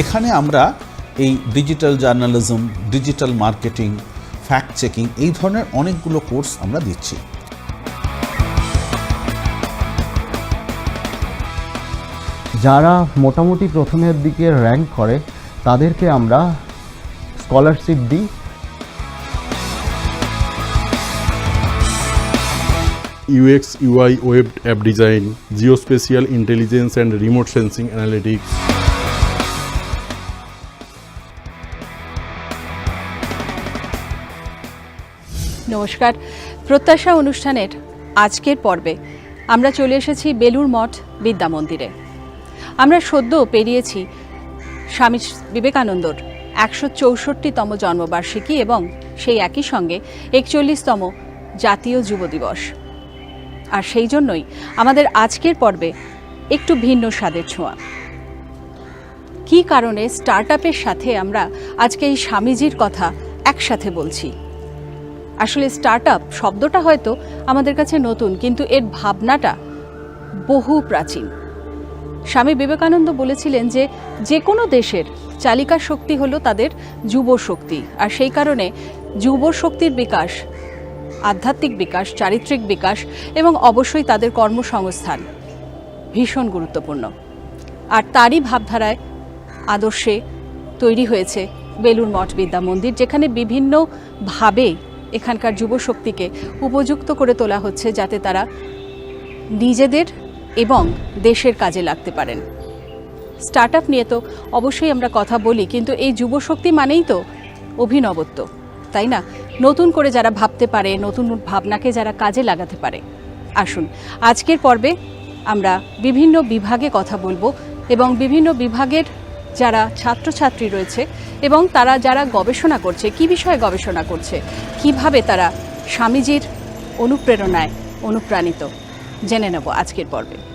এখানে আমরা এই digital journalism digital marketing fact checking এই ধরনের অনেকগুলো কোর্স আমরা দিচ্ছি যারা মোটামুটি প্রথমের দিকে র্যাঙ্ক করে তাদেরকে আমরা স্কলারশিপ দিই UX, UI, web app design, geospatial intelligence and remote sensing analytics. নমস্কার। প্রত্যাশা অনুষ্ঠানের আজকের পর্বে আমরা চলে এসেছি বেলুর মঠ বিদ্যা মন্দিরে। আমরা সদ্য পেরিয়েছি স্বামী বিবেকানন্দর একশো চৌষট্টিতম জন্মবার্ষিকী এবং সেই একই সঙ্গে একচল্লিশতম জাতীয় যুব দিবস। আর সেই জন্যই আমাদের আজকের পর্বে একটু ভিন্ন স্বাদের ছোঁয়া। কি কারণে স্টার্ট সাথে আমরা আজকে এই স্বামীজির কথা একসাথে বলছি? আসলে স্টার্ট আপ শব্দটা হয়তো আমাদের কাছে নতুন, কিন্তু এর ভাবনাটা বহু প্রাচীন। স্বামী বিবেকানন্দ বলেছিলেন যে যে কোনো দেশের চালিকা শক্তি হলো তাদের যুব শক্তি, আর সেই কারণে যুব শক্তির বিকাশ, আধ্যাত্মিক বিকাশ, চারিত্রিক বিকাশ এবং অবশ্যই তাদের কর্মসংস্থান ভীষণ গুরুত্বপূর্ণ। আর তারই ভাবধারায় আদর্শে তৈরি হয়েছে বেলুর মঠ বিদ্যা মন্দির, যেখানে বিভিন্নভাবে এখানকার যুবশক্তিকে উপযুক্ত করে তোলা হচ্ছে যাতে তারা নিজেদের এবং দেশের কাজে লাগতে পারেন। স্টার্ট নিয়ে তো অবশ্যই আমরা কথা বলি, কিন্তু এই যুবশক্তি মানেই তো অভিনবত্ব, তাই না? নতুন করে যারা ভাবতে পারে, নতুন ভাবনাকে যারা কাজে লাগাতে পারে। আসুন, আজকের পর্বে আমরা বিভিন্ন বিভাগে কথা বলব এবং বিভিন্ন বিভাগের যারা ছাত্রছাত্রী রয়েছে এবং তারা যারা গবেষণা করছে, কি বিষয়ে গবেষণা করছে, কীভাবে তারা স্বামীজির অনুপ্রেরণায় অনুপ্রাণিত? জেনে নেব আজকের পর্বে।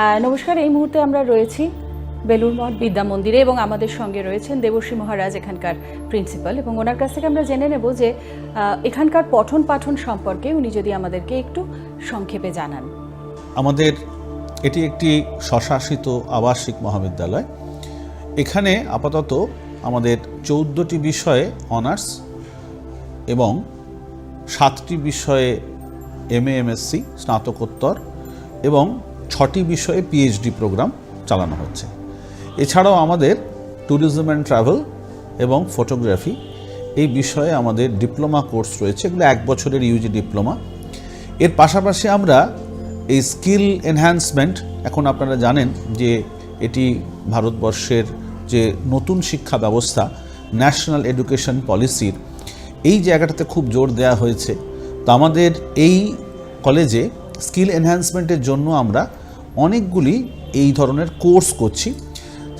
নমস্কার, এই মুহূর্তে আমরা রয়েছি বেলুর মঠ বিদ্যা মন্দিরে এবং আমাদের সঙ্গে রয়েছেন দেবশ্রী মহারাজ, এখানকার প্রিন্সিপাল এবং ওনার কাছ থেকে আমরা জেনে নেব যে এখানকার পঠন পাঠন সম্পর্কে উনি যদি আমাদেরকে একটু সংক্ষেপে জানান। আমাদের এটি একটি স্বশাসিত আবাসিক মহাবিদ্যালয়। এখানে আপাতত আমাদের চৌদ্দটি বিষয়ে অনার্স এবং সাতটি বিষয়ে এম এ এমএসসি, স্নাতকোত্তর এবং ছটি বিষয়ে পিএইচডি প্রোগ্রাম চালানো হচ্ছে। এছাড়াও আমাদের ট্যুরিজম অ্যান্ড ট্রাভেল এবং ফটোগ্রাফি এই বিষয়ে আমাদের ডিপ্লোমা কোর্স রয়েছে, এগুলো এক বছরের ইউজি ডিপ্লোমা এর পাশাপাশি আমরা এই স্কিল এনহ্যান্সমেন্ট এখন আপনারা জানেন যে এটি ভারতবর্ষের যে নতুন শিক্ষা ব্যবস্থা ন্যাশনাল এডুকেশন পলিসির এই জায়গাটাতে খুব জোর দেওয়া হয়েছে। তো আমাদের এই কলেজে স্কিল এনহ্যান্সমেন্টের জন্য আমরা অনেকগুলি এই ধরনের কোর্স করছি,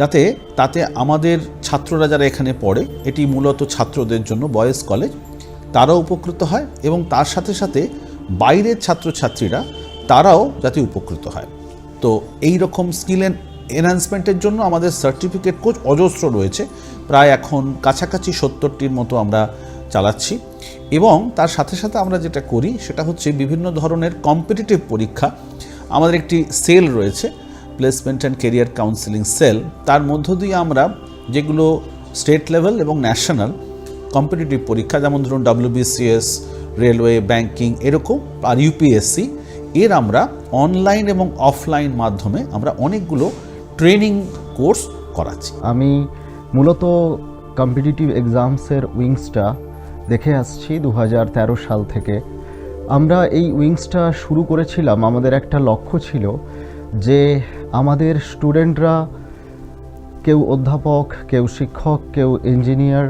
যাতে তাতে আমাদের ছাত্ররা যারা এখানে পড়ে, এটি মূলত ছাত্রদের জন্য বয়েজ কলেজ, তারাও উপকৃত হয় এবং তার সাথে সাথে বাইরের ছাত্রছাত্রীরা তারাও যাতে উপকৃত হয়। তো এই রকম স্কিল এনহ্যান্সমেন্টের জন্য আমাদের সার্টিফিকেট কোচ অজস্র রয়েছে, প্রায় এখন কাছাকাছি সত্তরটির মতো আমরা চালাচ্ছি এবং তার সাথে সাথে আমরা যেটা করি, সেটা হচ্ছে বিভিন্ন ধরনের কম্পিটিটিভ পরীক্ষা আমাদের একটি সেল রয়েছে placement and career counselling cell. তার মধ্য দিয়ে আমরা যেগুলো স্টেট লেভেল এবং ন্যাশনাল কম্পিটিটিভ পরীক্ষা, যেমন ধরুন ডাব্লিউবিসিএস রেলওয়ে, ব্যাংকিং, এরকম, আর ইউপিএসসি এর আমরা অনলাইন এবং অফলাইন মাধ্যমে আমরা অনেকগুলো ট্রেনিং কোর্স করাচ্ছি। আমি মূলত কম্পিটিটিভ এক্সামসের উইংসটা দেখে আসছি দু হাজার তেরো সাল থেকে। আমরা এই উইংসটা শুরু করেছিলাম, আমাদের একটা লক্ষ্য ছিল যে আমাদের স্টুডেন্টরা কেউ অধ্যাপক, কেউ শিক্ষক, কেউ ইঞ্জিনিয়ার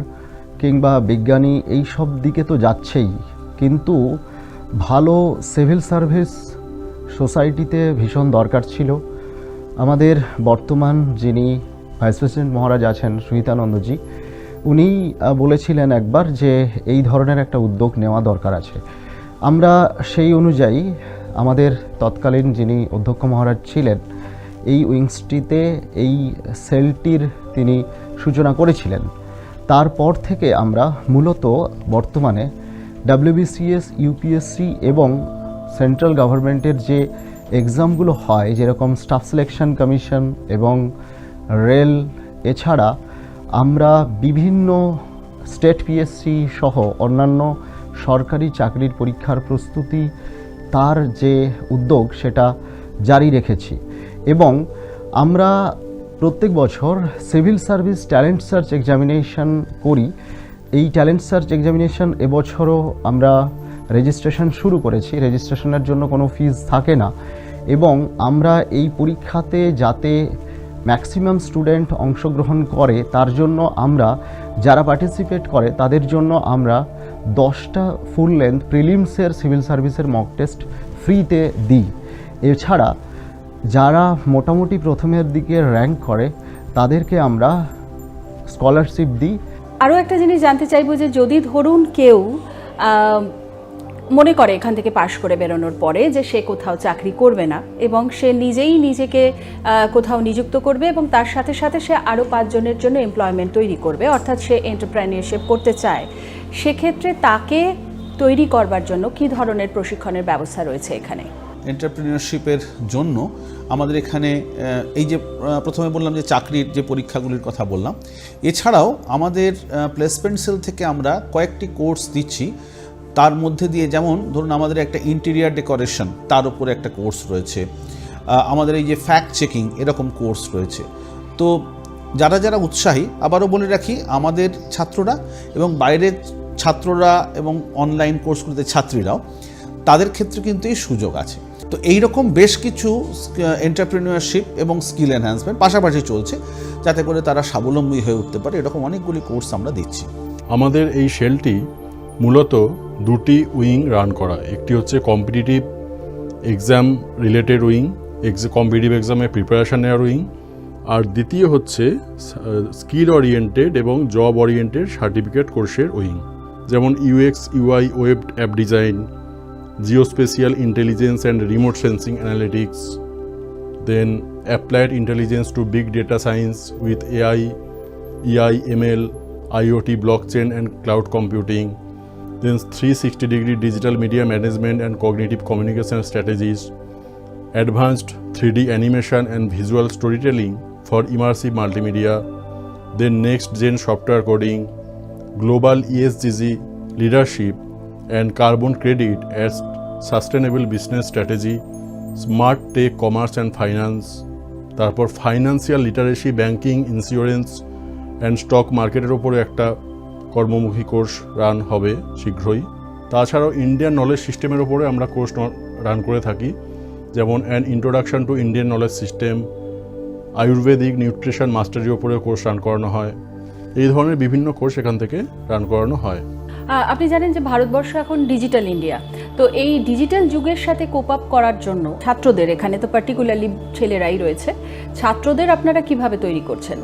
কিংবা বিজ্ঞানী এই সব দিকে তো যাচ্ছেই। কিন্তু ভালো সিভিল সার্ভিস সোসাইটিতে ভীষণ দরকার ছিল। আমাদের বর্তমান যিনি ভাইস প্রেসিডেন্ট মহারাজ আছেন সুহিতানন্দজি উনি বলেছিলেন একবার যে এই ধরনের একটা উদ্যোগ নেওয়া দরকার আছে। আমরা সেই অনুযায়ী আমাদের তৎকালীন যিনি অধ্যক্ষ মহারাজ ছিলেন, এই উইংসটিতে এই সেলটির তিনি সূচনা করেছিলেন। তারপর থেকে আমরা মূলত বর্তমানে ডাব্লিউবিসিএস, ইউপিএসসি এবং সেন্ট্রাল গভর্নমেন্টের যে এক্সামগুলো হয়, যেরকম স্টাফ সিলেকশন কমিশন এবং রেল, এছাড়া আমরা বিভিন্ন স্টেট পিএসসি সহ অন্যান্য সরকারি চাকরির পরীক্ষার প্রস্তুতি, তার যে উদ্যোগ, সেটা জারি রেখেছি। এবং আমরা প্রত্যেক বছর civil service talent search examination করি। এই ট্যালেন্ট সার্চ এক্সামিনেশন এবছরও আমরা রেজিস্ট্রেশন শুরু করেছি। রেজিস্ট্রেশনের জন্য কোনো ফিজ থাকে না। এবং আমরা এই পরীক্ষাতে যাতে ম্যাক্সিমাম স্টুডেন্ট অংশগ্রহণ করে, তার জন্য আমরা, যারা পার্টিসিপেট করে, তাদের জন্য আমরা দশটা ফুল লেন্থ প্রিলিমসের সিভিল সার্ভিসের মক টেস্ট ফ্রিতে দিই। এছাড়া যারা মোটামুটি প্রথমের দিকে র্যাঙ্ক করে, তাদেরকে আমরা স্কলারশিপ দিই। আরও একটা জিনিস জানতে চাইব যে যদি ধরুন কেউ মনে করে এখান থেকে পাশ করে বেরোনোর পরে যে সে কোথাও চাকরি করবে না এবং সে নিজেই নিজেকে কোথাও নিযুক্ত করবে এবং তার সাথে সাথে সে আরও পাঁচজনের জন্য এমপ্লয়মেন্ট তৈরি করবে, অর্থাৎ সে এন্টারপ্রেনিয়রশিপ করতে চায়। সেক্ষেত্রে তাকে তৈরি করবার জন্য কি ধরনের প্রশিক্ষণের ব্যবস্থা রয়েছে এখানে? এন্টারপ্রিনিয়রশিপের জন্য আমাদের এখানে এই যে প্রথমে বললাম যে চাকরির যে পরীক্ষাগুলির কথা বললাম, এছাড়াও আমাদের প্লেসমেন্ট সেল থেকে আমরা কয়েকটি কোর্স দিচ্ছি। তার মধ্যে দিয়ে যেমন ধরুন আমাদের একটা ইন্টেরিয়ার ডেকোরেশন তার উপরে একটা কোর্স রয়েছে। আমাদের এই যে ফ্যাক্ট চেকিং এরকম কোর্স রয়েছে। তো যারা যারা উৎসাহী, আবারও বলে রাখি, আমাদের ছাত্ররা এবং বাইরের ছাত্ররা এবং অনলাইন কোর্সগুলিতে ছাত্রীরাও, তাদের ক্ষেত্রে কিন্তু এই সুযোগ আছে। তো এই রকম বেশ কিছু এন্টারপ্রেনিয়রশিপ এবং স্কিল এনহ্যান্সমেন্ট পাশাপাশি চলছে, যাতে করে তারা স্বাবলম্বী হয়ে উঠতে পারে। এরকম অনেকগুলি কোর্স আমরা দিচ্ছি। আমাদের এই সেলটি মূলত দুটি উইং রান করা। একটি হচ্ছে competitive exam related wing competitive এক্সামের প্রিপারেশান নেওয়ার উইং, আর দ্বিতীয় হচ্ছে স্কিল ওরিয়েন্টেড এবং জব ওরিয়েন্টেড সার্টিফিকেট কোর্সের উইং। যেমন UX UI web app design geospatial intelligence and remote sensing analytics then applied intelligence to big data science with AI EI M ML IoT blockchain and cloud computing then three sixty degree digital media management and cognitive communication strategies advanced three D animation and visual storytelling for immersive multimedia then next gen software coding global ESGG leadership, and carbon credit as sustainable business strategy, smart tech commerce and finance তারপর financial literacy banking insurance and stock মার্কেটের ওপরে একটা কর্মমুখী course run হবে শীঘ্রই। তাছাড়াও Indian knowledge সিস্টেমের ওপরে আমরা কোর্স রান করে থাকি যেমন an introduction to Indian knowledge system Ayurvedic nutrition মাস্টারির ওপরে কোর্স রান করানো হয়। এই ধরনের বিভিন্ন কোর্স এখান থেকে রান করানো হয়। আপনি জানেন যে ভারতবর্ষ এখন ডিজিটাল ইন্ডিয়া তো এই ডিজিটাল যুগের সাথে কোপ আপ করার জন্য ছাত্রদের এখানে তো পার্টিকুলারলি ছেলেরাই রয়েছে ছাত্রদের আপনারা কীভাবে তৈরি করছেন?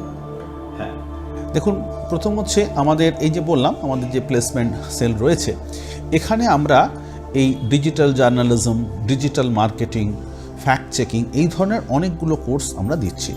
দেখুন প্রথম হচ্ছে আমাদের এই যে বললাম আমাদের যে প্লেসমেন্ট সেল রয়েছে এখানে আমরা এই digital journalism digital marketing fact checking এই ধরনের অনেকগুলো কোর্স আমরা দিচ্ছি।